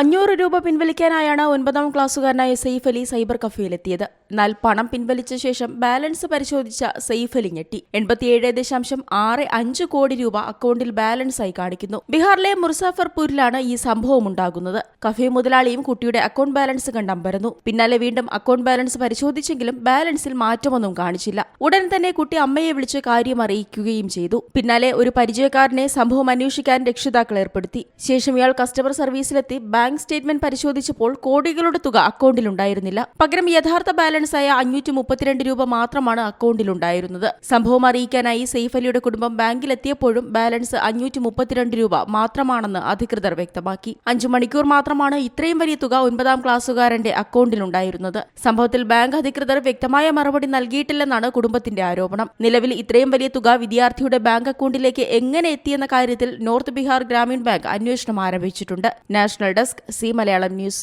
അഞ്ഞൂറ് രൂപ പിൻവലിക്കാനായാണ് ഒൻപതാം ക്ലാസ്സുകാരനായ സെയ്ഫ് അലി സൈബർ കഫേയിലെത്തിയത്. എന്നാൽ പണം പിൻവലിച്ച ശേഷം ബാലൻസ് പരിശോധിച്ച സെയ്ഫ് അലി ഞെട്ടി എൺപത്തിയേഴ് ദശാംശം ആറ് അഞ്ച് കോടി രൂപ അക്കൗണ്ടിൽ ബാലൻസ് ആയി കാണിക്കുന്നു. ബീഹാറിലെ മുർസാഫർപൂരിലാണ് ഈ സംഭവം ഉണ്ടാകുന്നത്. കഫേ മുതലാളിയും കുട്ടിയുടെ അക്കൗണ്ട് ബാലൻസ് കണ്ടമ്പരന്നു പിന്നാലെ വീണ്ടും അക്കൗണ്ട് ബാലൻസ് പരിശോധിച്ചെങ്കിലും ബാലൻസിൽ മാറ്റമൊന്നും കാണിച്ചില്ല. ഉടൻ തന്നെ കുട്ടി അമ്മയെ വിളിച്ച് കാര്യം അറിയിക്കുകയും ചെയ്തു. പിന്നാലെ ഒരു പരിചയക്കാരനെ സംഭവം അന്വേഷിക്കാൻ രക്ഷിതാക്കൾ ഏർപ്പെടുത്തി. ശേഷം ഇയാൾ കസ്റ്റമർ സർവീസിലെത്തി ബാങ്ക് സ്റ്റേറ്റ്മെന്റ് പരിശോധിച്ചപ്പോൾ കോടികളുടെ തുക അക്കൗണ്ടിലുണ്ടായിരുന്നില്ല. പകരം യഥാർത്ഥ ബാലൻസായ അഞ്ഞൂറ്റി മുപ്പത്തിരണ്ട് രൂപ മാത്രമാണ് അക്കൗണ്ടിലുണ്ടായിരുന്നത്. സംഭവം അറിയിക്കാനായി സെയ്ഫ് അലിയുടെ കുടുംബം ബാങ്കിലെത്തിയപ്പോഴും ബാലൻസ് അഞ്ഞൂറ്റി മുപ്പത്തിരണ്ട് രൂപ മാത്രമാണെന്ന് അധികൃതർ വ്യക്തമാക്കി. അഞ്ചു മണിക്കൂർ മാത്രമാണ് ഇത്രയും വലിയ തുക ഒൻപതാം ക്ലാസ്സുകാരന്റെ അക്കൗണ്ടിലുണ്ടായിരുന്നത്. സംഭവത്തിൽ ബാങ്ക് അധികൃതർ വ്യക്തമായ മറുപടി നൽകിയിട്ടില്ലെന്നാണ് കുടുംബത്തിന്റെ ആരോപണം. നിലവിൽ ഇത്രയും വലിയ തുക വിദ്യാർത്ഥിയുടെ ബാങ്ക് അക്കൗണ്ടിലേക്ക് എങ്ങനെ എത്തിയെന്ന കാര്യത്തിൽ നോർത്ത് ബീഹാർ ഗ്രാമീൺ ബാങ്ക് അന്വേഷണം ആരംഭിച്ചിട്ടുണ്ട്. National desk C Malayalam news.